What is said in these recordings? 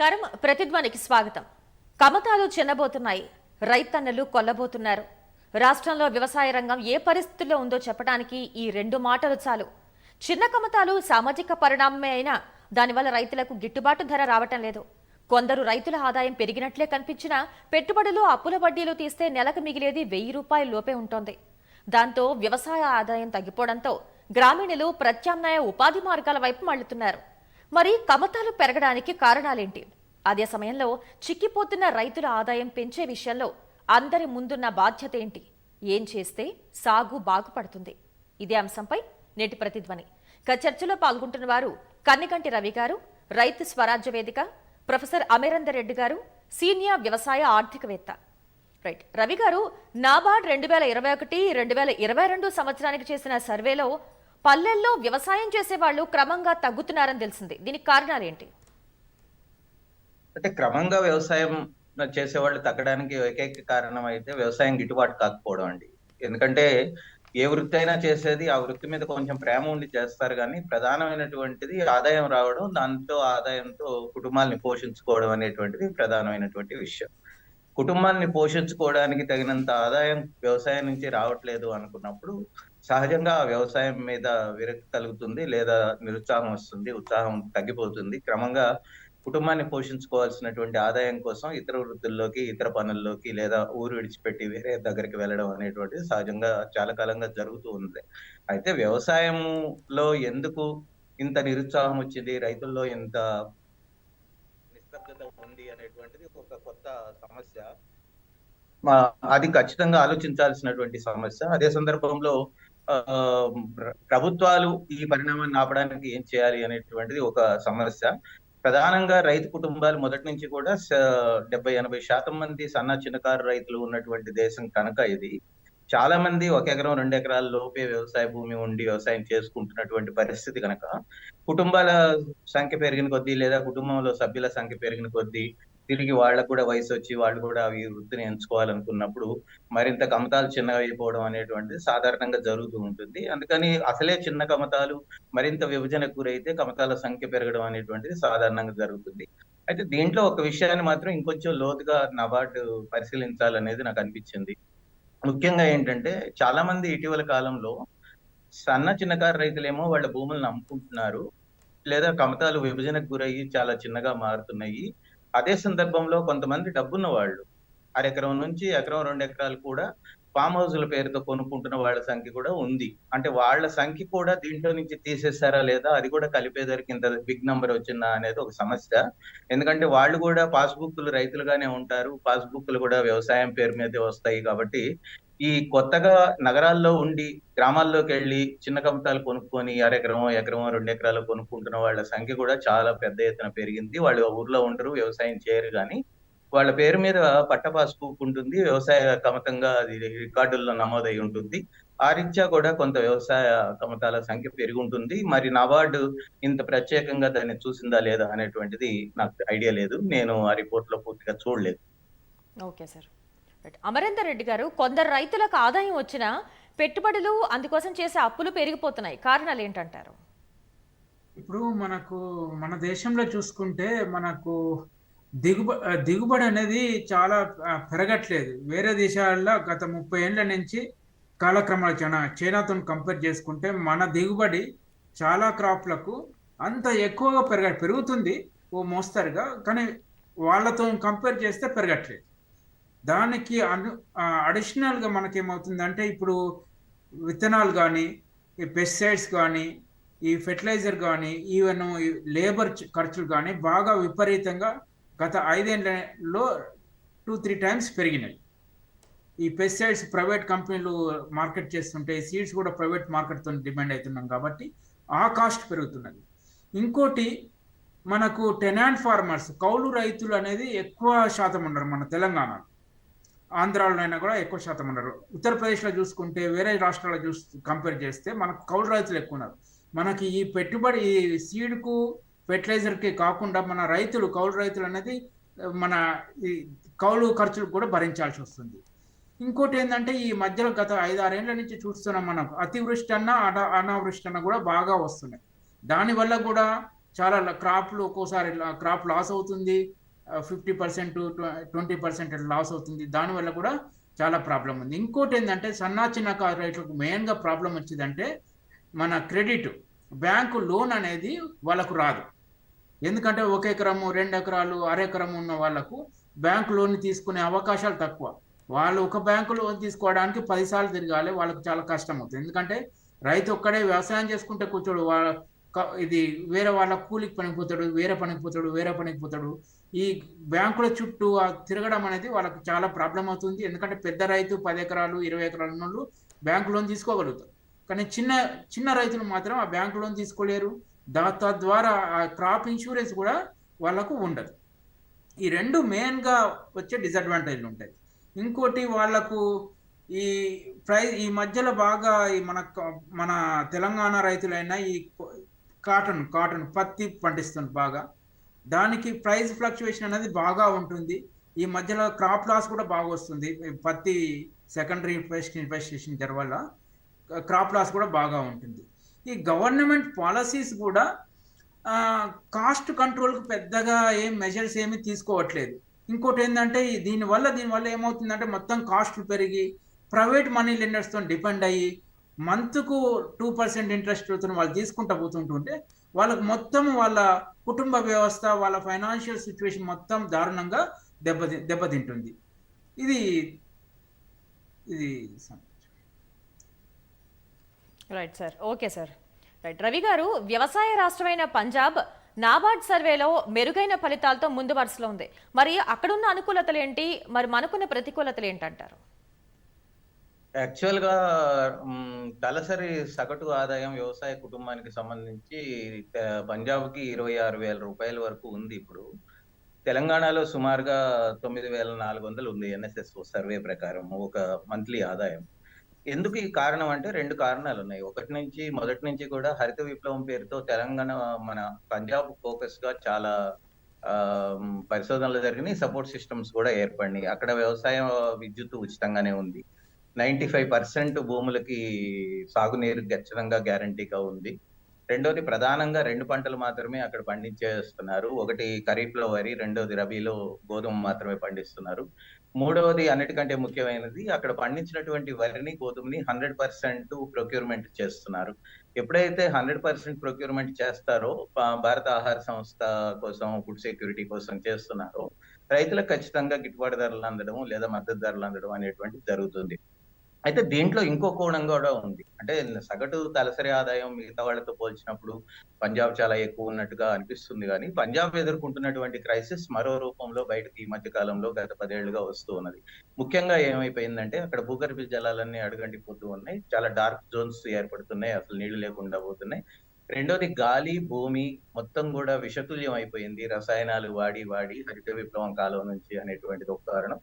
నమస్కారం. ప్రతిధ్వనికి స్వాగతం. కమతాలు చిన్నబోతున్నాయి. రైతన్నలు కొల్లబోతున్నారు. రాష్ట్రంలో వ్యవసాయ రంగం ఏ పరిస్థితుల్లో ఉందో చెప్పడానికి ఈ రెండు మాటలు చాలు. చిన్న కమతాలు సామాజిక పరిణామమే అయినా దానివల్ల రైతులకు గిట్టుబాటు ధర రావటం లేదు. కొందరు రైతుల ఆదాయం పెరిగినట్లే కనిపించినా పెట్టుబడులు అప్పుల వడ్డీలు తీస్తే నెలకు మిగిలేది వెయ్యి రూపాయల లోపే ఉంటుంది. దాంతో వ్యవసాయ ఆదాయం తగ్గిపోవడంతో గ్రామీణులు ప్రత్యామ్నాయ ఉపాధి మార్గాల వైపు మళ్ళుతున్నారు మరి కమతాలు పెరగడానికి కారణాలేంటి? అదే సమయంలో చిక్కిపోతున్న రైతుల ఆదాయం పెంచే విషయంలో అందరి ముందున్న బాధ్యత ఏంటి? ఏం చేస్తే సాగు బాగుపడుతుంది? ఇదే అంశంపై నేటి ప్రతిధ్వని. ఇక చర్చలో పాల్గొంటున్న వారు కన్నికంటి రవి గారు రైతు స్వరాజ్య వేదిక ప్రొఫెసర్ అమరేందర్ రెడ్డి గారు సీనియర్ వ్యవసాయ ఆర్థికవేత్త. రైట్. రవి గారు నాబార్డ్ రెండు వేల ఇరవై ఒకటి రెండు వేల ఇరవై రెండు సంవత్సరానికి చేసిన సర్వేలో పల్లెల్లో వ్యవసాయం చేసే వాళ్ళు క్రమంగా తగ్గుతున్నారని తెలిసింది. దీనికి కారణాలు ఏంటి? అంటే క్రమంగా వ్యవసాయం చేసేవాళ్ళు తగ్గడానికి ఏకైక కారణం అయితే వ్యవసాయం గిట్టుబాటు కాకపోవడం అండి. ఎందుకంటే ఏ వృత్తి అయినా చేసేది ఆ వృత్తి మీద కొంచెం ప్రేమ ఉండి చేస్తారు కానీ ప్రధానమైనటువంటిది ఆదాయం రావడం దాంతో ఆదాయంతో కుటుంబాన్ని పోషించుకోవడం అనేటువంటిది ప్రధానమైనటువంటి విషయం. కుటుంబాన్ని పోషించుకోవడానికి తగినంత ఆదాయం వ్యవసాయం నుంచి రావట్లేదు అనుకున్నప్పుడు సహజంగా వ్యవసాయం మీద విరక్తి కలుగుతుంది లేదా నిరుత్సాహం వస్తుంది ఉత్సాహం తగ్గిపోతుంది. క్రమంగా కుటుంబాన్ని పోషించుకోవాల్సినటువంటి ఆదాయం కోసం ఇతర వృత్తుల్లోకి ఇతర పనుల్లోకి లేదా ఊరు విడిచిపెట్టి వేరే దగ్గరికి వెళ్ళడం అనేటువంటిది సహజంగా చాలా కాలంగా జరుగుతూ ఉంది. అయితే వ్యవసాయంలో ఎందుకు ఇంత నిరుత్సాహం వచ్చింది? రైతుల్లో ఇంత నిస్తబ్దత ఉంది అనేటువంటిది ఒక కొత్త సమస్య. మా అది ఖచ్చితంగా ఆలోచించాల్సినటువంటి సమస్య. అదే సందర్భంలో ప్రభుత్వాలు ఈ పరిణామాన్ని ఆపడానికి ఏం చేయాలి అనేటువంటిది ఒక సమస్య. ప్రధానంగా రైతు కుటుంబాలు మొదటి నుంచి కూడా డెబ్బై ఎనభై శాతం మంది సన్న చిన్నకారు రైతులు ఉన్నటువంటి దేశం కనుక ఇది చాలా మంది ఒక ఎకరం రెండు ఎకరాల లోపే వ్యవసాయ భూమి ఉండి వ్యవసాయం చేసుకుంటున్నటువంటి పరిస్థితి కనుక కుటుంబాల సంఖ్య పెరిగిన కొద్దీ లేదా కుటుంబంలో సభ్యుల సంఖ్య పెరిగిన కొద్దీ తిరిగి వాళ్ళకు కూడా వయసు వచ్చి వాళ్ళు కూడా ఈ వృత్తిని ఎంచుకోవాలనుకున్నప్పుడు మరింత కమతాలు చిన్నగా అయిపోవడం అనేటువంటిది సాధారణంగా జరుగుతూ ఉంటుంది. అందుకని అసలే చిన్న కమతాలు మరింత విభజనకు గురైతే కమతాల సంఖ్య పెరగడం అనేటువంటిది సాధారణంగా జరుగుతుంది. అయితే దీంట్లో ఒక విషయాన్ని మాత్రం ఇంకొంచెం లోతుగా నబార్డు పరిశీలించాలనేది నాకు అనిపించింది. ముఖ్యంగా ఏంటంటే చాలా మంది ఇటీవల కాలంలో సన్న చిన్నకారు రైతులేమో వాళ్ళ భూములను అమ్ముకుంటున్నారు. లేదా కమతాలు విభజనకు గురయ్యి చాలా చిన్నగా మారుతున్నాయి. అదే సందర్భంలో కొంతమంది డబ్బున్న వాళ్ళు అరెకరం నుంచి ఎకరం రెండు ఎకరాలు కూడా ఫామ్ హౌస్ల పేరుతో కొనుక్కుంటున్న వాళ్ళ సంఖ్య కూడా ఉంది. అంటే వాళ్ళ సంఖ్య కూడా దీంట్లో నుంచి తీసేసారా లేదా అది కూడా కలిపేదరికి ఇంత బిగ్ నంబర్ వచ్చిందా అనేది ఒక సమస్య. ఎందుకంటే వాళ్ళు కూడా పాస్బుక్లు రైతులుగానే ఉంటారు. పాస్బుక్లు కూడా వ్యవసాయం పేరు మీదే వస్తాయి కాబట్టి ఈ కొత్తగా నగరాల్లో ఉండి గ్రామాల్లోకి వెళ్ళి చిన్న కమతాలు కొనుక్కొని అరెకరం ఎకరం రెండు ఎకరాలు కొనుక్కుంటున్న వాళ్ళ సంఖ్య కూడా చాలా పెద్ద ఎత్తున పెరిగింది. వాళ్ళు ఊర్లో ఉండరు వ్యవసాయం చేయరు కానీ వాళ్ళ పేరు మీద పట్టపాస్ ఉంటుంది వ్యవసాయ కమతంగా అది రికార్డుల్లో నమోదై ఉంటుంది. ఆ రీత్యా కూడా కొంత వ్యవసాయ కమతాల సంఖ్య పెరిగి ఉంటుంది మరి నబార్డు ఇంత ప్రత్యేకంగా దాన్ని చూసిందా లేదా అనేటువంటిది నాకు ఐడియా లేదు. నేను ఆ రిపోర్ట్లో పూర్తిగా చూడలేదు. Okay sir. అమరేందర్ రెడ్డి గారు కొందరు రైతులకు ఆదాయం వచ్చినా పెట్టుబడులు అందుకోసం చేసే అప్పులు పెరిగిపోతున్నాయి. కారణాలు ఏంటంటారు? ఇప్పుడు మనకు మన దేశంలో చూసుకుంటే మనకు దిగుబ దిగుబడి అనేది చాలా పెరగట్లేదు. వేరే దేశాల్లో గత ముప్పై ఏళ్ళ నుంచి కాలక్రమాలు చైనా చైనాతో కంపేర్ చేసుకుంటే మన దిగుబడి చాలా క్రాప్లకు అంత ఎక్కువగా పెరగ పెరుగుతుంది. ఓ మోస్తరుగా. కానీ వాళ్ళతో కంపేర్ చేస్తే పెరగట్లేదు. దానికి అను అడిషనల్గా మనకేమవుతుందంటే ఇప్పుడు విత్తనాలు కానీ ఈ పెస్టిసైడ్స్ కానీ ఈ ఫెర్టిలైజర్ కానీ ఈవెన్ లేబర్ ఖర్చులు కానీ బాగా విపరీతంగా గత ఐదేళ్ళలో టూ త్రీ టైమ్స్ పెరిగినాయి ఈ పెస్టిసైడ్స్ ప్రైవేట్ కంపెనీలు మార్కెట్ చేస్తుంటే సీడ్స్ కూడా ప్రైవేట్ మార్కెట్తో డిమాండ్ అవుతున్నాం కాబట్టి ఆ కాస్ట్ పెరుగుతున్నది. ఇంకోటి మనకు టెనాంట్ ఫార్మర్స్ కౌలు రైతులు అనేది ఎక్కువ శాతం ఉన్నారు మన తెలంగాణలో. ఆంధ్రాలోనైనా కూడా ఎక్కువ శాతం ఉన్నారు. ఉత్తరప్రదేశ్లో చూసుకుంటే వేరే రాష్ట్రాల్లో చూసి కంపేర్ చేస్తే మనకు కౌలు రైతులు ఎక్కువ ఉన్నారు. మనకి ఈ పెట్టుబడి ఈ సీడ్కు ఫెర్టిలైజర్కి కాకుండా మన రైతులు కౌలు రైతులు అనేది మన ఈ కౌలు ఖర్చులు కూడా భరించాల్సి వస్తుంది. ఇంకోటి ఏంటంటే ఈ మధ్యలో గత ఐదు ఆరేళ్ళ నుంచి చూస్తున్నాం మనం అతివృష్టి అన్న అన అనావృష్టి అన్న కూడా బాగా వస్తున్నాయి. దానివల్ల కూడా చాలా క్రాప్లు ఒక్కోసారి క్రాప్ లాస్ అవుతుంది. Fifty percent twenty percent loss అవుతుంది. దానివల్ల కూడా చాలా ప్రాబ్లం ఉంది. ఇంకోటి ఏంటంటే సన్నా చిన్న కారు రైతులకు మెయిన్గా ప్రాబ్లం వచ్చిందంటే మన క్రెడిట్ బ్యాంకు లోన్ అనేది వాళ్ళకు రాదు. ఎందుకంటే ఒక ఎకరము రెండు ఎకరాలు అరెకరము ఉన్న వాళ్ళకు బ్యాంక్ లోన్ తీసుకునే అవకాశాలు తక్కువ. వాళ్ళు ఒక బ్యాంకు లోన్ తీసుకోవడానికి పదిసార్లు తిరగాలి వాళ్ళకి చాలా కష్టం అవుతుంది. ఎందుకంటే రైతు ఒక్కడే వ్యవసాయం చేసుకుంటే కూర్చోడు. వాళ్ళ ఇది వేరే వాళ్ళ కూలికి పనికి పోతాడు వేరే పనికి పోతాడు వేరే పనికి పోతాడు. ఈ బ్యాంకుల చుట్టూ ఆ తిరగడం అనేది వాళ్ళకి చాలా ప్రాబ్లం అవుతుంది. ఎందుకంటే పెద్ద రైతు పది ఎకరాలు ఇరవై ఎకరాలు ఉన్న వాళ్ళు బ్యాంకు లోన్ తీసుకోగలుగుతారు. కానీ చిన్న చిన్న రైతులు మాత్రం ఆ బ్యాంకు లోన్ తీసుకోలేరు. దా తద్వారా ఆ క్రాప్ ఇన్సూరెన్స్ కూడా వాళ్ళకు ఉండదు. ఈ రెండు మెయిన్గా వచ్చే డిసడ్వాంటేజ్లు ఉంటాయి. ఇంకోటి వాళ్ళకు ఈ ప్రై ఈ మధ్యలో బాగా ఈ మన మన తెలంగాణ రైతులైనా ఈ కాటన్ కాటన్ పత్తి పండిస్తుంది బాగా. దానికి ప్రైస్ ఫ్లక్చువేషన్ అనేది బాగా ఉంటుంది. ఈ మధ్యలో క్రాప్ లాస్ కూడా బాగా వస్తుంది. పత్తి సెకండరీ ఇన్వెస్ట్ ఇన్వెస్టేషన్ తర్వాత వల్ల క్రాప్ లాస్ కూడా బాగా ఉంటుంది. ఈ గవర్నమెంట్ పాలసీస్ కూడా కాస్ట్ కంట్రోల్కి పెద్దగా ఏం మెజర్స్ ఏమీ తీసుకోవట్లేదు. ఇంకోటి ఏంటంటే దీనివల్ల దీనివల్ల ఏమవుతుందంటే మొత్తం కాస్ట్లు పెరిగి ప్రైవేట్ మనీ లెండర్స్తో డిపెండ్ అయ్యి మంత్కు టూ పర్సెంట్ ఇంట్రెస్ట్ వాళ్ళు తీసుకుంటా పోతుంటుంటే వాళ్ళకు మొత్తం వాళ్ళ కుటుంబ వ్యవస్థ వాళ్ళ ఫైనాన్షియల్ సిచ్యువేషన్ మొత్తం దారుణంగా దెబ్బ దెబ్బతింటుంది ఇది ఇది right sir okay sir right Ravi garu వ్యవసాయ రాష్ట్రమైన పంజాబ్ నాబార్డ్ సర్వేలో మెరుగైన ఫలితాలతో ముందు వరుసలో ఉంది. మరి అక్కడున్న అనుకూలతలు ఏంటి? మరి మనకున్న ప్రతికూలతలు ఏంటంటారు? యాక్చువల్గా దళసరి తలసరి సగటు ఆదాయం వ్యవసాయ కుటుంబానికి సంబంధించి పంజాబ్కి ఇరవై ఆరు వేల రూపాయల వరకు ఉంది ఇప్పుడు. తెలంగాణలో సుమారుగా తొమ్మిది వేల నాలుగు వందలు ఉంది ఎన్ఎస్ఎస్ సర్వే ప్రకారం ఒక మంత్లీ ఆదాయం. ఎందుకు ఈ కారణం అంటే రెండు కారణాలు ఉన్నాయి. ఒకటి నుంచి మొదటి నుంచి కూడా హరిత విప్లవం పేరుతో తెలంగాణ మన పంజాబ్ ఫోకస్గా చాలా పరిశోధనలు జరిగినాయి. సపోర్ట్ సిస్టమ్స్ కూడా ఏర్పడినాయి. అక్కడ వ్యవసాయ విద్యుత్ ఉచితంగానే ఉంది. నైన్టీ ఫైవ్ పర్సెంట్ భూములకి సాగునీరు గచ్చనంగా గ్యారంటీగా ఉంది. రెండోది ప్రధానంగా రెండు పంటలు మాత్రమే అక్కడ పండించేస్తున్నారు. ఒకటి ఖరీఫ్లో వరి రెండోది రబీలో గోధుమ మాత్రమే పండిస్తున్నారు. మూడవది అన్నిటికంటే ముఖ్యమైనది అక్కడ పండించినటువంటి వరిని గోధుమని హండ్రెడ్ పర్సెంట్ ప్రొక్యూర్మెంట్ చేస్తున్నారు. ఎప్పుడైతే హండ్రెడ్ పర్సెంట్ ప్రొక్యూర్మెంట్ చేస్తారో భారత ఆహార సంస్థ కోసం ఫుడ్ సెక్యూరిటీ కోసం చేస్తున్నారో రైతులకు ఖచ్చితంగా గిట్టుబాటు ధరలు అందడం లేదా మద్దతు ధరలు అందడం అనేటువంటిది జరుగుతుంది. అయితే దీంట్లో ఇంకో కోణం కూడా ఉంది. అంటే సగటు తలసరి ఆదాయం మిగతా వాళ్ళతో పోల్చినప్పుడు పంజాబ్ చాలా ఎక్కువ ఉన్నట్టుగా అనిపిస్తుంది కానీ పంజాబ్ ఎదుర్కొంటున్నటువంటి క్రైసిస్ మరో రూపంలో బయటకు ఈ మధ్య కాలంలో గత పదేళ్ళుగా వస్తూ ఉన్నది. ముఖ్యంగా ఏమైపోయిందంటే అక్కడ భూగర్భ జలాలన్నీ అడుగంటిపోతూ ఉన్నాయి. చాలా డార్క్ జోన్స్ ఏర్పడుతున్నాయి. అసలు నీళ్ళు లేకుండా పోతున్నాయి. రెండోది గాలి భూమి మొత్తం కూడా విషతుల్యం అయిపోయింది. రసాయనాలు వాడి వాడి హరిత విప్లవం కాలం నుంచి అనేటువంటిది ఒక కారణం.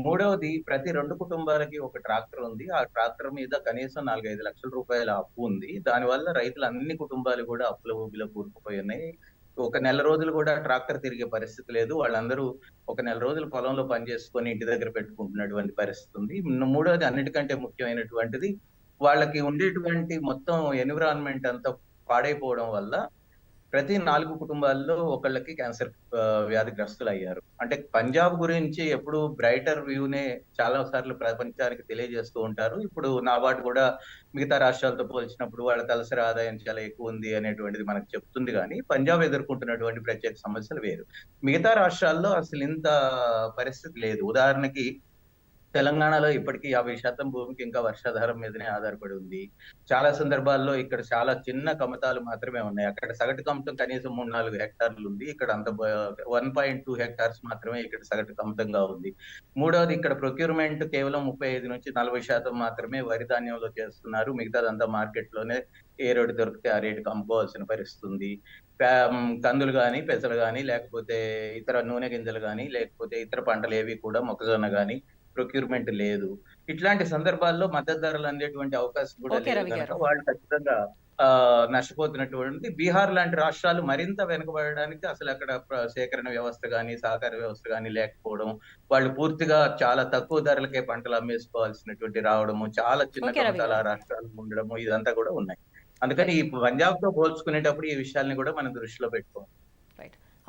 మూడవది ప్రతి రెండు కుటుంబాలకి ఒక ట్రాక్టర్ ఉంది. ఆ ట్రాక్టర్ మీద కనీసం నాలుగైదు లక్షల రూపాయల అప్పు ఉంది. దానివల్ల రైతులు అన్ని కుటుంబాలు కూడా అప్పుల ఊబిలో కూరుకుపోయి ఉన్నాయి. ఒక నెల రోజులు కూడా ట్రాక్టర్ తిరిగే పరిస్థితి లేదు. వాళ్ళందరూ ఒక నెల రోజులు పొలంలో పని చేసుకొని ఇంటి దగ్గర పెట్టుకుంటున్నటువంటి పరిస్థితి ఉంది. మూడవది అన్నిటికంటే ముఖ్యమైనటువంటిది వాళ్ళకి ఉండేటువంటి మొత్తం ఎన్విరాన్మెంట్ అంతా పాడైపోవడం వల్ల ప్రతి నాలుగు కుటుంబాల్లో ఒకళ్ళకి క్యాన్సర్ వ్యాధిగ్రస్తులు అయ్యారు అంటే పంజాబ్ గురించి ఎప్పుడు బ్రైటర్ వ్యూనే చాలా సార్లు ప్రపంచానికి తెలియజేస్తూ ఉంటారు. ఇప్పుడు నాబార్డ్ కూడా మిగతా రాష్ట్రాలతో పోల్చినప్పుడు వాళ్ళ తలసరి ఆదాయం చాలా ఎక్కువ ఉంది అనేటువంటిది మనకు చెప్తుంది కానీ పంజాబ్ ఎదుర్కొంటున్నటువంటి ప్రత్యేక సమస్యలు వేరు. మిగతా రాష్ట్రాల్లో అసలు ఇంత పరిస్థితి లేదు. ఉదాహరణకి తెలంగాణలో ఇప్పటికీ యాభై శాతం భూమికి ఇంకా వర్షాధారం మీదనే ఆధారపడి ఉంది. చాలా సందర్భాల్లో ఇక్కడ చాలా చిన్న కమతాలు మాత్రమే ఉన్నాయి. అక్కడ సగటు కమతం కనీసం మూడు నాలుగు హెక్టార్లు ఉంది. ఇక్కడ అంత వన్ పాయింట్ టూ హెక్టార్స్ మాత్రమే ఇక్కడ సగటు కమతంగా ఉంది. మూడవది ఇక్కడ ప్రొక్యూర్మెంట్ కేవలం ముప్పై ఐదు నుంచి నలభై శాతం మాత్రమే వరి ధాన్యంలో చేస్తున్నారు. మిగతాదంతా మార్కెట్లోనే ఏ రేటు దొరికితే ఆ రేటుకి అమ్ముకోవాల్సిన పరిస్థితి ఉంది కందులు కానీ పెసలు కానీ లేకపోతే ఇతర నూనె గింజలు కానీ లేకపోతే ఇతర పంటలు ఏవి కూడా మొక్కజొన్న కానీ ప్రొక్యూర్మెంట్ లేదు ఇట్లాంటి సందర్భాల్లో మద్దతు ధరలు అందేటువంటి అవకాశం కూడా లేదు. వాళ్ళు ఖచ్చితంగా ఆ నష్టపోతున్నటువంటి బీహార్ లాంటి రాష్ట్రాలు మరింత వెనుకబడడానికి అసలు అక్కడ సేకరణ వ్యవస్థ కానీ సహకార వ్యవస్థ కానీ లేకపోవడం వాళ్ళు పూర్తిగా చాలా తక్కువ ధరలకే పంటలు అమ్మేసుకోవాల్సినటువంటి రావడము చాలా చిన్న గారు. రాష్ట్రాలు ఉండడము ఇదంతా కూడా ఉన్నాయి అందుకని ఈ పంజాబ్తో పోల్చుకునేటప్పుడు ఈ విషయాల్ని కూడా మనం దృష్టిలో పెట్టుకోవాలి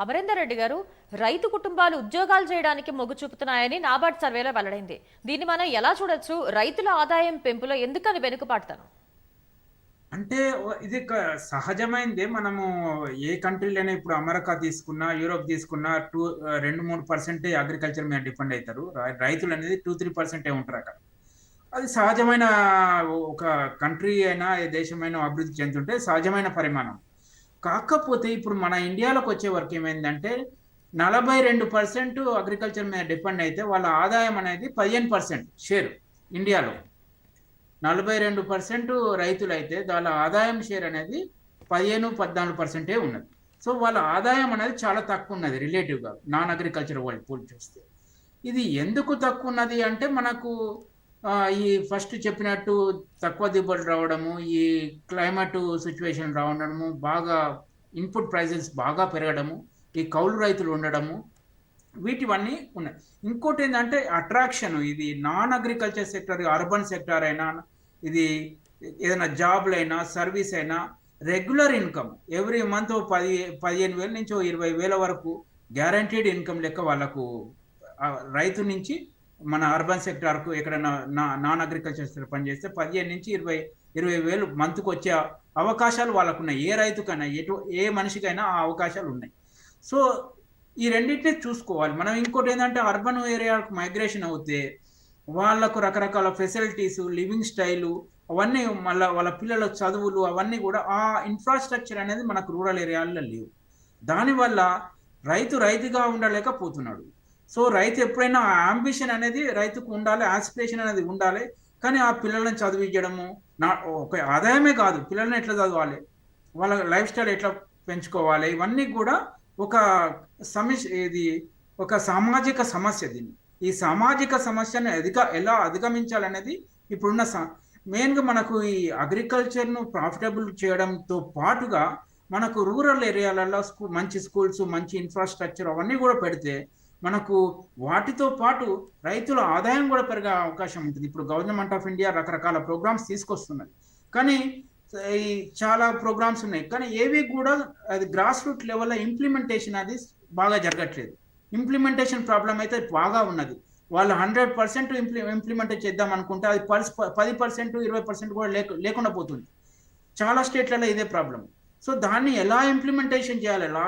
అమరేందర్ రెడ్డి గారు రైతు కుటుంబాలు ఉద్యోగాలు చేయడానికి మొగ్గు చూపుతున్నాయని నాబార్డ్ సర్వేలో వెల్లడైంది. దీన్ని మనం ఎలా చూడొచ్చు? రైతుల ఆదాయం పెంపులో ఎందుకని వెనుకబాటుతాను? అంటే ఇది సహజమైంది సహజమైందే. మనము ఏ కంట్రీలోనే ఇప్పుడు అమెరికా తీసుకున్నా యూరోప్ తీసుకున్నా టూ రెండు మూడు పర్సెంటే అగ్రికల్చర్ మీద డిపెండ్ అవుతారు రైతులు అనేది టూ త్రీ పర్సెంటే ఉంటారు అక్కడ. అది సహజమైన ఒక కంట్రీ అయినా ఏ దేశమైనా అభివృద్ధి చెందుతుంటే సహజమైన పరిమాణం. కాకపోతే ఇప్పుడు మన ఇండియాలోకి వచ్చే వరకు ఏమైందంటే నలభై రెండు పర్సెంట్ అగ్రికల్చర్ మీద డిపెండ్ అయితే వాళ్ళ ఆదాయం అనేది పదిహేను పర్సెంట్ షేర్ ఇండియాలో. నలభై రెండు పర్సెంట్ రైతులు అయితే వాళ్ళ ఆదాయం షేర్ అనేది పదిహేను పద్నాలుగు పర్సెంటే ఉన్నది. సో వాళ్ళ ఆదాయం అనేది చాలా తక్కువ ఉన్నది రిలేటివ్గా నాన్ అగ్రికల్చర్ వరల్డ్ పోల్ చూస్తే. ఇది ఎందుకు తక్కువ ఉన్నది అంటే మనకు ఈ ఫస్ట్ చెప్పినట్టు తక్కువ దిగుబడి రావడము ఈ క్లైమేట్ సిచ్యువేషన్ రావడము బాగా ఇన్పుట్ ప్రైజెస్ బాగా పెరగడము ఈ కౌలు రైతులు ఉండడము వీటివన్నీ ఉన్నాయి. ఇంకోటి ఏంటంటే అట్రాక్షన్ ఇది non agriculture sector urban sector అయినా ఇది ఏదైనా జాబ్లు అయినా సర్వీస్ అయినా రెగ్యులర్ ఇన్కమ్ ఎవ్రీ మంత్ పది పదిహేను వేల నుంచి ఇరవై వేల వరకు గ్యారంటీడ్ ఇన్కమ్ లెక్క వాళ్ళకు రైతు నుంచి మన అర్బన్ సెక్టార్కు ఎక్కడైనా నా నాన్ అగ్రికల్చర్ పనిచేస్తే పదిహేను నుంచి ఇరవై ఇరవై వేలు మంత్కు వచ్చే అవకాశాలు వాళ్ళకు ఉన్నాయి ఏ రైతుకైనా ఎటు ఏ మనిషికైనా ఆ అవకాశాలు ఉన్నాయి. సో ఈ రెండింటినీ చూసుకోవాలి. మనం ఇంకోటి ఏంటంటే అర్బన్ ఏరియాకు మైగ్రేషన్ అవుతే వాళ్ళకు రకరకాల ఫెసిలిటీస్ లివింగ్ స్టైలు అవన్నీ మళ్ళీ వాళ్ళ పిల్లల చదువులు అవన్నీ కూడా ఆ ఇన్ఫ్రాస్ట్రక్చర్ అనేది మనకు రూరల్ ఏరియాల్లో లేవు. దానివల్ల రైతు రైతుగా ఉండలేకపోతున్నాడు. సో రైతు ఎప్పుడైనా ఆ అంబిషన్ అనేది రైతుకు ఉండాలి ఆస్పిరేషన్ అనేది ఉండాలి కానీ ఆ పిల్లల్ని చదివించడము నా ఒక ఆదాయమే కాదు పిల్లల్ని ఎట్లా చదవాలి వాళ్ళ లైఫ్ స్టైల్ ఎట్లా పెంచుకోవాలి ఇవన్నీ కూడా ఒక సమస్య ఇది ఒక సామాజిక సమస్య దీన్ని. ఈ సామాజిక సమస్యను అధిక ఎలా అధిగమించాలనేది ఇప్పుడున్న స మెయిన్గా మనకు ఈ అగ్రికల్చర్ను ప్రాఫిటబుల్ చేయడంతో పాటుగా మనకు రూరల్ ఏరియాలలో స్కూ మంచి స్కూల్స్ మంచి ఇన్ఫ్రాస్ట్రక్చర్ అవన్నీ కూడా పెడితే మనకు వాటితో పాటు రైతుల ఆదాయం కూడా పెరిగే అవకాశం ఉంటుంది. ఇప్పుడు గవర్నమెంట్ ఆఫ్ ఇండియా రకరకాల ప్రోగ్రామ్స్ తీసుకొస్తున్నది. కానీ ఈ చాలా ప్రోగ్రామ్స్ ఉన్నాయి. కానీ ఏవి కూడా అది గ్రాస్ రూట్ లెవెల్లో ఇంప్లిమెంటేషన్ అది బాగా జరగట్లేదు. ఇంప్లిమెంటేషన్ ప్రాబ్లం అయితే బాగా ఉన్నది. వాళ్ళు హండ్రెడ్ పర్సెంట్ ఇంప్లి ఇంప్లిమెంట్ చేద్దాం అనుకుంటే అది పల్స్ పది పర్సెంట్ ఇరవై పర్సెంట్ కూడా లేక లేకుండా పోతుంది. చాలా స్టేట్లలో ఇదే ప్రాబ్లం సో దాన్ని ఎలా ఇంప్లిమెంటేషన్ చేయాలి? ఎలా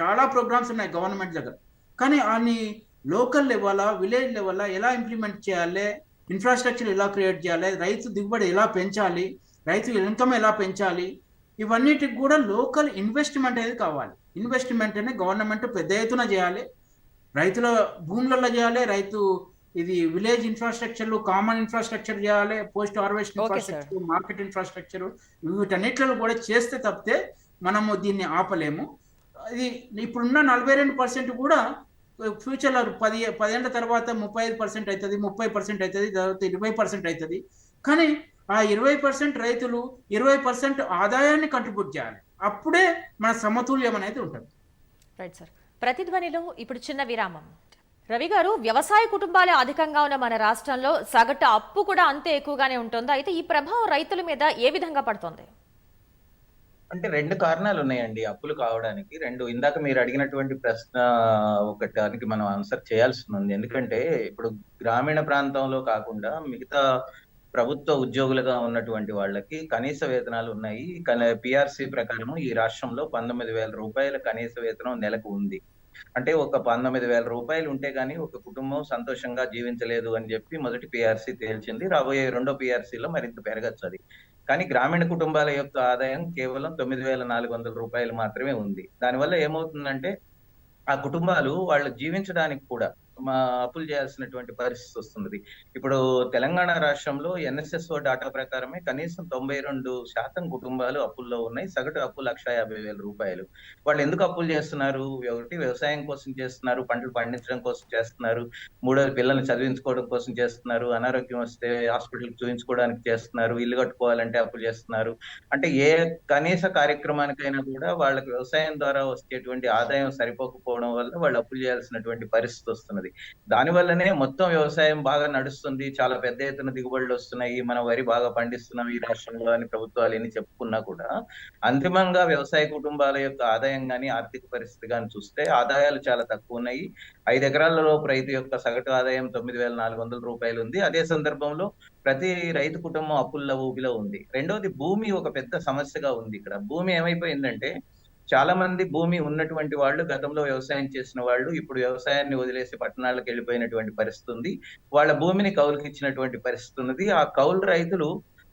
చాలా ప్రోగ్రామ్స్ ఉన్నాయి గవర్నమెంట్ దగ్గర. కానీ అన్ని లోకల్ లెవెల్ విలేజ్ లెవెల్ ఎలా ఇంప్లిమెంట్ చేయాలి? ఇన్ఫ్రాస్ట్రక్చర్ ఎలా క్రియేట్ చేయాలి? రైతు దిగుబడి ఎలా పెంచాలి? రైతు ఇన్కమ్ ఎలా పెంచాలి? ఇవన్నిటికి కూడా లోకల్ ఇన్వెస్ట్మెంట్ అనేది కావాలి. ఇన్వెస్ట్మెంట్ అనేది గవర్నమెంట్ పెద్ద ఎత్తున చేయాలి. రైతుల భూములలో చేయాలి. రైతు ఇది విలేజ్ ఇన్ఫ్రాస్ట్రక్చర్లు కామన్ ఇన్ఫ్రాస్ట్రక్చర్ చేయాలి. Post harvest. Infrastructure market infrastructure వీటన్నిటిలో కూడా చేస్తే తప్పితే మనము దీన్ని ఆపలేము. ఇది ఇప్పుడున్న నలభై రెండు పర్సెంట్ కూడా ఫ్యూచర్లో పది పదేళ్ళ తర్వాత ముప్పై ఐదు పర్సెంట్ అవుతుంది ముప్పై పర్సెంట్ అవుతుంది తర్వాత ఇరవై పర్సెంట్ అవుతుంది కానీ ఆ ఇరవై పర్సెంట్ రైతులు ఇరవై పర్సెంట్ ఆదాయాన్ని కంట్రిబ్యూట్ చేయాలి. అప్పుడే మన సమతుల్యం అనేది ఉంటుంది. రైట్ సార్ ప్రతిధ్వనిలో ఇప్పుడు చిన్న విరామం. రవి గారు వ్యవసాయ కుటుంబాలే అధికంగా ఉన్న మన రాష్ట్రంలో సగటు అప్పు కూడా అంతే ఎక్కువగానే ఉంటుంది. అయితే ఈ ప్రభావం రైతుల మీద ఏ విధంగా పడుతుంది? అంటే రెండు కారణాలు ఉన్నాయండి అప్పులు కావడానికి. రెండు ఇందాక మీరు అడిగినటువంటి ప్రశ్న ఒకటానికి మనం ఆన్సర్ చేయాల్సి ఉంది. ఎందుకంటే ఇప్పుడు గ్రామీణ ప్రాంతంలో కాకుండా మిగతా ప్రభుత్వ ఉద్యోగులుగా ఉన్నటువంటి వాళ్ళకి కనీస వేతనాలు ఉన్నాయి. పిఆర్సి ప్రకారం ఈ రాష్ట్రంలో పంతొమ్మిది వేల రూపాయల కనీస వేతనం నెలకు ఉంది. అంటే ఒక పంతొమ్మిది వేల రూపాయలు ఉంటే గానీ ఒక కుటుంబం సంతోషంగా జీవించలేదు అని చెప్పి మొదటి పిఆర్సి తేల్చింది. రాబోయే రెండో పిఆర్సీలో మరింత పెరగచ్చు అది. కానీ గ్రామీణ కుటుంబాల యొక్క ఆదాయం కేవలం తొమ్మిది వేల నాలుగు వందల రూపాయలు మాత్రమే ఉంది. దానివల్ల ఏమవుతుందంటే ఆ కుటుంబాలు వాళ్ళు జీవించడానికి కూడా అప్పులు చేయాల్సినటువంటి పరిస్థితి వస్తున్నది. ఇప్పుడు తెలంగాణ రాష్ట్రంలో ఎన్ఎస్ఎస్ఓ డాటా ప్రకారమే కనీసం తొంభై రెండు శాతం కుటుంబాలు అప్పుల్లో ఉన్నాయి. సగటు అప్పు లక్ష యాభై వేల రూపాయలు. వాళ్ళు ఎందుకు అప్పులు చేస్తున్నారు? ఒకటి వ్యవసాయం కోసం చేస్తున్నారు పంటలు పండించడం కోసం చేస్తున్నారు మూడోది పిల్లల్ని చదివించుకోవడం కోసం చేస్తున్నారు అనారోగ్యం వస్తే హాస్పిటల్కి చూపించుకోవడానికి చేస్తున్నారు ఇల్లు కట్టుకోవాలంటే అప్పులు చేస్తున్నారు. అంటే ఏ కనీస కార్యక్రమానికైనా కూడా వాళ్ళకి వ్యవసాయం ద్వారా వచ్చేటువంటి ఆదాయం సరిపోకపోవడం వల్ల వాళ్ళు అప్పులు చేయాల్సినటువంటి పరిస్థితి వస్తున్నది. ఉన్నది దానివల్లనే మొత్తం వ్యవసాయం బాగా నడుస్తుంది. చాలా పెద్ద ఎత్తున దిగుబడులు వస్తున్నాయి. మనం వరి బాగా పండిస్తున్నాం ఈ రాష్ట్రంలో అని ప్రభుత్వాలు ఎన్ని చెప్పుకున్నా కూడా. అంతిమంగా వ్యవసాయ కుటుంబాల యొక్క ఆదాయం కానీ ఆర్థిక పరిస్థితి కానీ చూస్తే ఆదాయాలు చాలా తక్కువ ఉన్నాయి. ఐదు ఎకరాల లోపు రైతు యొక్క సగటు ఆదాయం తొమ్మిది వేల నాలుగు వందల రూపాయలు ఉంది. అదే సందర్భంలో ప్రతి రైతు కుటుంబం అప్పుల్లో ఊబిలో ఉంది. రెండవది భూమి ఒక పెద్ద సమస్యగా ఉంది ఇక్కడ. భూమి ఏమైపోయిందంటే చాలా మంది భూమి ఉన్నటువంటి వాళ్ళు గతంలో వ్యవసాయం చేసిన వాళ్ళు ఇప్పుడు వ్యవసాయాన్ని వదిలేసి పట్టణాలకు వెళ్ళిపోయినటువంటి పరిస్థితి ఉంది. వాళ్ళ భూమిని కౌలుకి ఇచ్చినటువంటి పరిస్థితి ఉన్నది. ఆ కౌలు రైతులు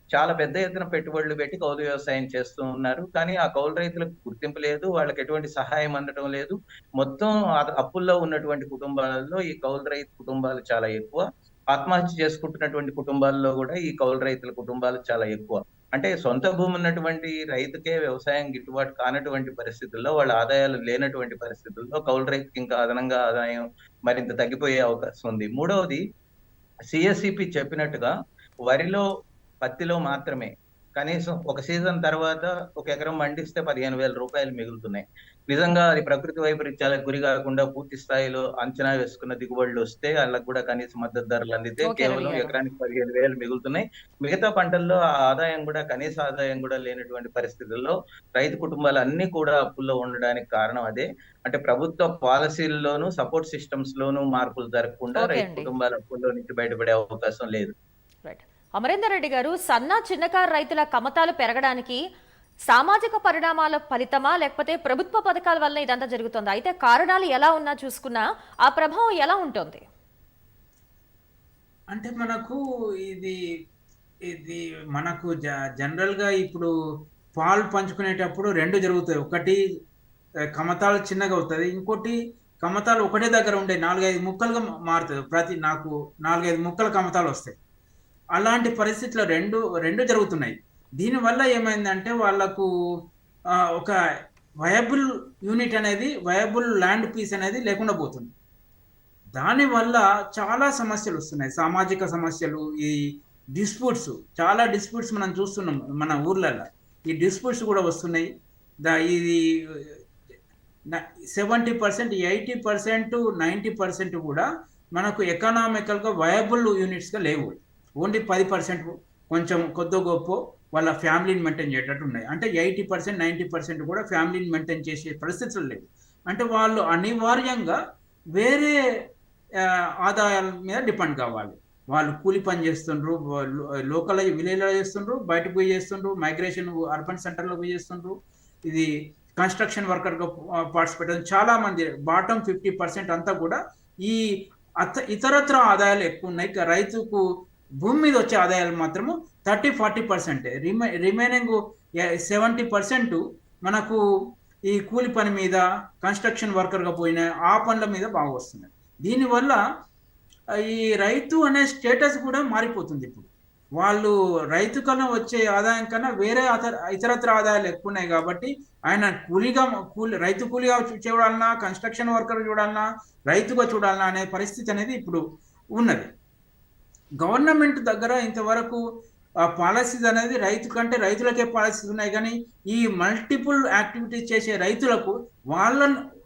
చాలా పెద్ద ఎత్తున పెట్టుబడులు పెట్టి కౌలు వ్యవసాయం చేస్తూ ఉన్నారు. కానీ ఆ కౌలు రైతులకు గుర్తింపు లేదు వాళ్ళకి ఎటువంటి సహాయం అందడం లేదు. మొత్తం అప్పుల్లో ఉన్నటువంటి కుటుంబాలలో ఈ కౌలు రైతు కుటుంబాలు చాలా ఎక్కువ. ఆత్మహత్య చేసుకుంటున్నటువంటి కుటుంబాల్లో కూడా ఈ కౌలు రైతుల కుటుంబాలు చాలా ఎక్కువ. అంటే సొంత భూమి ఉన్నటువంటి రైతుకే వ్యవసాయం గిట్టుబాటు కానటువంటి పరిస్థితుల్లో వాళ్ళ ఆదాయాలు లేనటువంటి పరిస్థితుల్లో కౌలు రైతుకి ఇంకా అదనంగా ఆదాయం మరింత తగ్గిపోయే అవకాశం ఉంది. మూడవది సిఎస్సిపి చెప్పినట్టుగా వరిలో పత్తిలో మాత్రమే కనీసం ఒక సీజన్ తర్వాత ఒక ఎకరం పండిస్తే పదిహేను వేల రూపాయలు మిగులుతున్నాయి. నిజంగా అది ప్రకృతి వైపరీత్యాలకు గురి కాకుండా పూర్తి స్థాయిలో అంచనా వేసుకున్న దిగుబడులు వస్తే వాళ్ళకు కూడా కనీస మద్దతు ధరలు అందితే కేవలం. ఎకరానికి పదిహేను వేలు మిగులుతున్నాయి మిగతా పంటల్లో ఆ ఆదాయం కూడా కనీస ఆదాయం కూడా లేనటువంటి పరిస్థితుల్లో రైతు కుటుంబాలు అన్ని కూడా అప్పుల్లో ఉండడానికి కారణం అదే అంటే ప్రభుత్వ పాలసీల్లోనూ సపోర్ట్ సిస్టమ్స్ లోనూ మార్పులు జరగకుండా రైతు. కుటుంబాల అప్పుల్లో నుంచి బయటపడే అవకాశం లేదు అమరేందర్ రెడ్డి గారు సన్న చిన్నకారు రైతుల కమతాలు పెరగడానికి సామాజిక పరిణామాల ఫలితమా లేకపోతే ప్రభుత్వ పథకాల వల్ల ఇదంతా జరుగుతుంది? అయితే కారణాలు ఎలా ఉన్నా చూసుకున్నా ఆ ప్రభావం ఎలా ఉంటుంది? అంటే మనకు ఇది ఇది మనకు జ జనరల్గా ఇప్పుడు పాలు పంచుకునేటప్పుడు రెండు జరుగుతాయి. ఒకటి కమతాలు చిన్నగా అవుతుంది. ఇంకోటి కమతాలు ఒకటే దగ్గర ఉండే నాలుగైదు ముక్కలుగా మారుతుంది. ప్రతి నాకు నాలుగైదు ముక్కల కమతాలు వస్తాయి. అలాంటి పరిస్థితుల్లో రెండు రెండు జరుగుతున్నాయి. దీనివల్ల ఏమైందంటే వాళ్ళకు ఒక వయబుల్ యూనిట్ అనేది వయబుల్ ల్యాండ్ పీస్ అనేది లేకుండా పోతుంది. దానివల్ల చాలా సమస్యలు వస్తున్నాయి. సామాజిక సమస్యలు ఈ డిస్ప్యూట్స్ చాలా డిస్ప్యూట్స్ మనం చూస్తున్నాం మన ఊర్లలో. ఈ డిస్ప్యూట్స్ కూడా వస్తున్నాయి. దా ఇది seventy percent eighty percent ninety percent కూడా మనకు ఎకనామికల్గా వయబుల్ యూనిట్స్గా లేవు. ఓన్లీ పది పర్సెంట్ కొంచెం కొద్ది గొప్ప వాళ్ళ ఫ్యామిలీని మెయింటైన్ చేయటట్టు ఉన్నాయి. అంటే ఎయిటీ పర్సెంట్ నైంటీ పర్సెంట్ కూడా ఫ్యామిలీని మెయింటైన్ చేసే పరిస్థితులు లేవు. అంటే వాళ్ళు అనివార్యంగా వేరే ఆదాయాల మీద డిపెండ్ కావాలి. వాళ్ళు కూలి పని చేస్తుండ్రు లోకల్ విలేజ్లో చేస్తుండ్రు బయటకు పోయి చేస్తుండ్రు మైగ్రేషన్ అర్బన్ సెంటర్లో పోయి చేస్తుండ్రు. ఇది కన్స్ట్రక్షన్ వర్కర్గా పార్టిసిపేట్ చాలా మంది బాటమ్ ఫిఫ్టీ పర్సెంట్ అంతా కూడా ఈ అత ఇతరత్ర ఆదాయాలు ఎక్కువ ఉన్నాయి. రైతుకు భూమి మీద వచ్చే ఆదాయాలు మాత్రము థర్టీ ఫార్టీ పర్సెంట్. రిమై రిమైనింగ్ సెవెంటీ పర్సెంట్ మనకు ఈ కూలి పని మీద కన్స్ట్రక్షన్ వర్కర్గా పోయిన ఆ పనుల మీద బాగా వస్తున్నాయి. దీనివల్ల ఈ రైతు అనే స్టేటస్ కూడా మారిపోతుంది ఇప్పుడు. వాళ్ళు రైతు కన్నా వచ్చే ఆదాయం కన్నా వేరే ఇతరత్ర ఆదాయాలు ఎక్కువ ఉన్నాయి కాబట్టి ఆయన కూలీగా కూలి రైతు కూలీగా చూడాలన్నా కన్స్ట్రక్షన్ వర్కర్ చూడాలన్నా రైతుగా చూడాలన్నా అనే పరిస్థితి అనేది ఇప్పుడు ఉన్నది. గవర్నమెంట్ దగ్గర ఇంతవరకు పాలసీస్ అనేది రైతు కంటే రైతులకే పాలసీస్ ఉన్నాయి. కానీ ఈ మల్టిపుల్ యాక్టివిటీస్ చేసే రైతులకు వాళ్ళ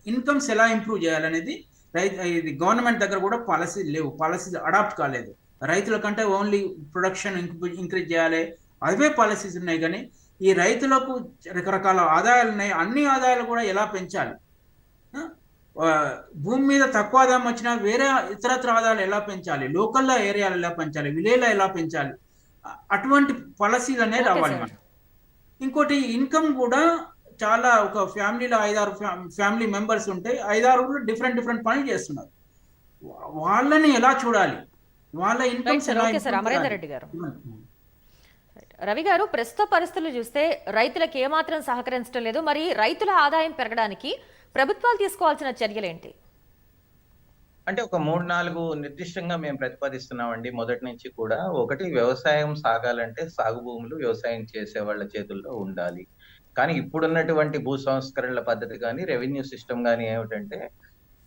ఇన్కమ్స్ ఎలా ఇంప్రూవ్ చేయాలనేది రైతు ఇది గవర్నమెంట్ దగ్గర కూడా పాలసీ లేవు. పాలసీస్ అడాప్ట్ కాలేదు. రైతుల కంటే ఓన్లీ ప్రొడక్షన్ ఇంక్రీజ్ చేయాలి. అవే పాలసీస్ ఉన్నాయి. కానీ ఈ రైతులకు రకరకాల ఆదాయాలు ఉన్నాయి. అన్ని ఆదాయాలు కూడా ఎలా పెంచాలి? భూమి మీద తక్కువ ఆదాయం వచ్చినా వేరే ఇతరత్ర ఆదాయాలు ఎలా పెంచాలి? లోకల్లో ఏరియాలు ఎలా పెంచాలి? విలేజ్లో ఎలా పెంచాలి? అటువంటి పాలసీలు అనేది ఓకే రావాలి ఇంకోటి ఇన్కమ్ కూడా చాలా ఒక ఫ్యామిలీలో ఐదారు ఫ్యామిలీ మెంబర్స్ ఉంటే ఐదారు డిఫరెంట్ డిఫరెంట్ పనులు చేస్తున్నారు. వాళ్ళని ఎలా చూడాలి? వాళ్ళ? రెడ్డి గారు. రైట్. రవి గారు ప్రస్తుత పరిస్థితులు చూస్తే రైతులకు ఏమాత్రం సహకరించడం లేదు. మరి రైతుల ఆదాయం పెరగడానికి ప్రభుత్వాలు తీసుకోవాల్సిన చర్యలేంటి? అంటే ఒక మూడు నాలుగు నిర్దిష్టంగా మేము ప్రతిపాదిస్తున్నామండి. మొదటి నుంచి కూడా ఒకటి వ్యవసాయం సాగాలంటే సాగు భూములు వ్యవసాయం చేసే వాళ్ళ చేతుల్లో ఉండాలి. కానీ ఇప్పుడున్నటువంటి భూ సంస్కరణల పద్ధతి కానీ రెవెన్యూ సిస్టమ్ కానీ ఏమిటంటే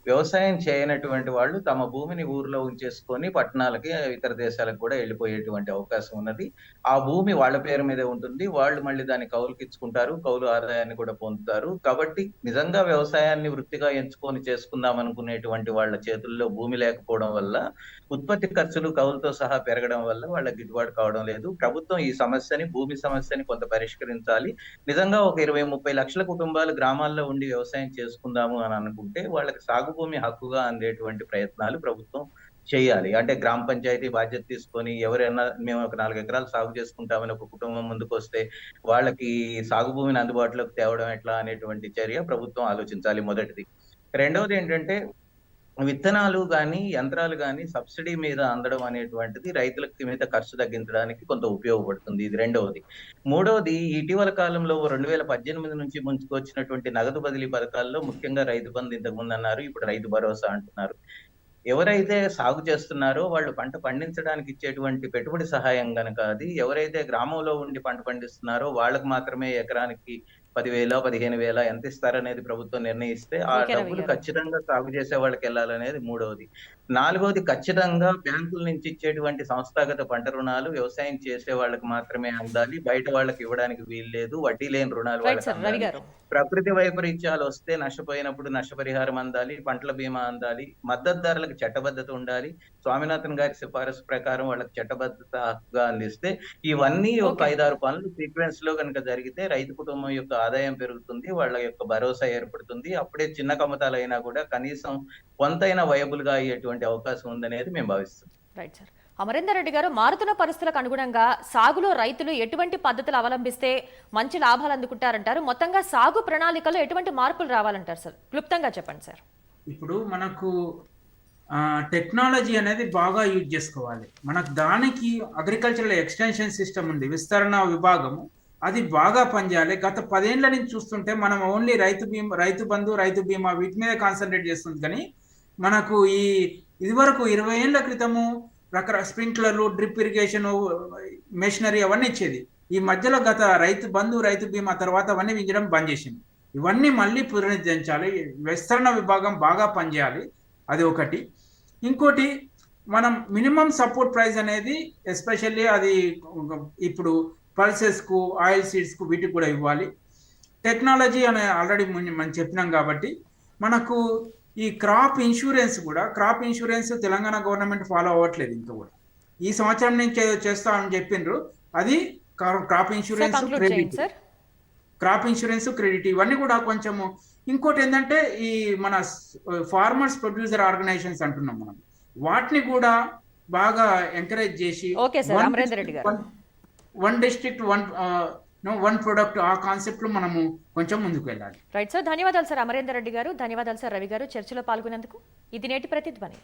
వ్యవసాయం చేయనటువంటి వాళ్ళు తమ భూమిని ఊర్లో ఉంచేసుకొని పట్టణాలకి ఇతర దేశాలకు కూడా వెళ్ళిపోయేటువంటి అవకాశం ఉన్నది. ఆ భూమి వాళ్ళ పేరు మీదే ఉంటుంది. వాళ్ళు మళ్ళీ దాన్ని కౌలుకి ఇచ్చుకుంటారు కౌలు ఆదాయాన్ని కూడా పొందుతారు. కాబట్టి నిజంగా వ్యవసాయాన్ని వృత్తిగా ఎంచుకొని చేసుకుందాం అనుకునేటువంటి వాళ్ళ చేతుల్లో భూమి లేకపోవడం వల్ల ఉత్పత్తి ఖర్చులు కౌలుతో సహా పెరగడం వల్ల వాళ్ళకి గిట్టుబాటు కావడం లేదు. ప్రభుత్వం ఈ సమస్యని భూమి సమస్యని కొంత పరిష్కరించాలి. నిజంగా ఒక ఇరవై ముప్పై లక్షల కుటుంబాలు గ్రామాల్లో ఉండి వ్యవసాయం చేసుకుందాము అని అనుకుంటే వాళ్ళకి సాగు భూమి హక్కుగా అందేటువంటి ప్రయత్నాలు ప్రభుత్వం చేయాలి. అంటే గ్రామ పంచాయతీ బాధ్యత తీసుకొని ఎవరైనా మేము ఒక నాలుగు ఎకరాలు సాగు చేసుకుంటామని ఒక కుటుంబం ముందుకు వస్తే వాళ్ళకి సాగు భూమిని అందుబాటులోకి తేవడం ఎట్లా అనేటువంటి చర్య ప్రభుత్వం ఆలోచించాలి మొదటిది. రెండవది ఏంటంటే విత్తనాలు కానీ యంత్రాలు కానీ సబ్సిడీ మీద అందడం అనేటువంటిది రైతులకి మీద ఖర్చు తగ్గించడానికి కొంత ఉపయోగపడుతుంది. ఇది రెండవది. మూడవది ఇటీవల కాలంలో రెండు వేల పద్దెనిమిది నుంచి ముంచుకొచ్చినటువంటి నగదు బదిలీ పథకాల్లో ముఖ్యంగా రైతు బంధు ఇంతకు ముందు అన్నారు ఇప్పుడు రైతు భరోసా అంటున్నారు. ఎవరైతే సాగు చేస్తున్నారో వాళ్ళు పంట పండించడానికి ఇచ్చేటువంటి పెట్టుబడి సహాయం కనుక అది ఎవరైతే గ్రామంలో ఉండి పంట పండిస్తున్నారో వాళ్ళకి మాత్రమే ఎకరానికి పదివేల పదిహేను వేల ఎంత ఇస్తారనేది ప్రభుత్వం నిర్ణయిస్తే ఆ డబ్బులు. ఖచ్చితంగా సాగు చేసే వాళ్ళకి వెళ్ళాలనేది మూడవది. నాలుగవది ఖచ్చితంగా బ్యాంకుల నుంచి ఇచ్చేటువంటి సంస్థాగత పంట రుణాలు వ్యవసాయం చేసే వాళ్ళకి మాత్రమే అందాలి. బయట వాళ్ళకి ఇవ్వడానికి వీలు లేదు. వడ్డీ లేని రుణాలు వాళ్ళకి ప్రకృతి వైపరీత్యాలు వస్తే నష్టపోయినప్పుడు నష్టపరిహారం అందాలి పంటల బీమా అందాలి మద్దతుదారులకు చట్టబద్ధత ఉండాలి స్వామినాథన్ గారి సిఫారసు ప్రకారం వాళ్ళకి చట్టబద్ధత హక్కుగా అందిస్తే ఇవన్నీ ఒక. ఐదారు పనులు సీక్వెన్స్లో కనుక జరిగితే రైతు కుటుంబం యొక్క ఆదాయం పెరుగుతుంది వాళ్ళ యొక్క భరోసా ఏర్పడుతుంది. అప్పుడే చిన్న కమతాలైనా కూడా కనీసం కొంతైనా వయబుల్గా అయ్యేటువంటి అవకాశం ఉందనేది మేము భావిస్తున్నాం. Right sir. అమరేందర్ రెడ్డి గారు మారుతున్న పరిస్థితులకు అనుగుణంగా సాగులో రైతులు ఎటువంటి పద్ధతులు అవలంబిస్తే మంచి లాభాలు అందుకుంటారంటారు? మొత్తంగా సాగు ప్రణాళికలో ఎటువంటి మార్పులు రావాలంటారు సార్? క్లుప్తంగా చెప్పండి సార్. ఇప్పుడు మనకు టెక్నాలజీ అనేది బాగా యూజ్ చేసుకోవాలి. మనకు దానికి అగ్రికల్చరల్ ఎక్స్టెన్షన్ సిస్టమ్ ఉంది విస్తరణ విభాగము. అది బాగా పనిచేయాలి. గత పదేళ్ళ నుంచి చూస్తుంటే మనం ఓన్లీ రైతు బీమా రైతు బంధు రైతు బీమా వీటి మీద కాన్సన్ట్రేట్ చేస్తుంది. కానీ మనకు ఈ ఇదివరకు ఇరవై ఏళ్ళ క్రితము రకర స్ప్రింక్లర్లు డ్రిప్ ఇరిగేషన్ మెషినరీ అవన్నీ ఇచ్చేది. ఈ మధ్యలో గత రైతు బంధు రైతు బీమా తర్వాత అవన్నీ వించడం బంద్ చేసింది. ఇవన్నీ మళ్ళీ పునరుద్ధరించాలి. విస్తరణ విభాగం బాగా పనిచేయాలి. అది ఒకటి. ఇంకోటి మనం మినిమం సపోర్ట్ ప్రైస్ అనేది ఎస్పెషల్లీ అది ఇప్పుడు పల్సెస్కు ఆయిల్ సీడ్స్కు వీటికి కూడా ఇవ్వాలి. టెక్నాలజీ అని ఆల్రెడీ మనం చెప్పినాం కాబట్టి మనకు ఈ క్రాప్ ఇన్సూరెన్స్ కూడా crop insurance Telangana government follow అవ్వట్లేదు ఇంకా కూడా. ఈ సంవత్సరం నుంచి ఏదో చేస్తామని చెప్పిండ్రు అది crop sir insurance credit. Crop insurance credit ఇవన్నీ కూడా కొంచెము ఇంకోటి ఏంటంటే ఈ మన ఫార్మర్స్ ప్రొడ్యూసర్ ఆర్గనైజేషన్స్ అంటున్నాం మనం. వాటిని కూడా బాగా ఎంకరేజ్ చేసి okay sir Amarender Reddy garu. One district one one product ఆ కాన్సెప్ట్లో మనము కొంచెం ముందుకు వెళ్ళాలి రైట్ సార్ ధన్యవాదాలు సార్. అమరేందర్ రెడ్డి గారు ధన్యవాదాలు సార్ రవి గారు చర్చలో పాల్గొనేందుకు. ఇది నేటి ప్రతిధ్వని.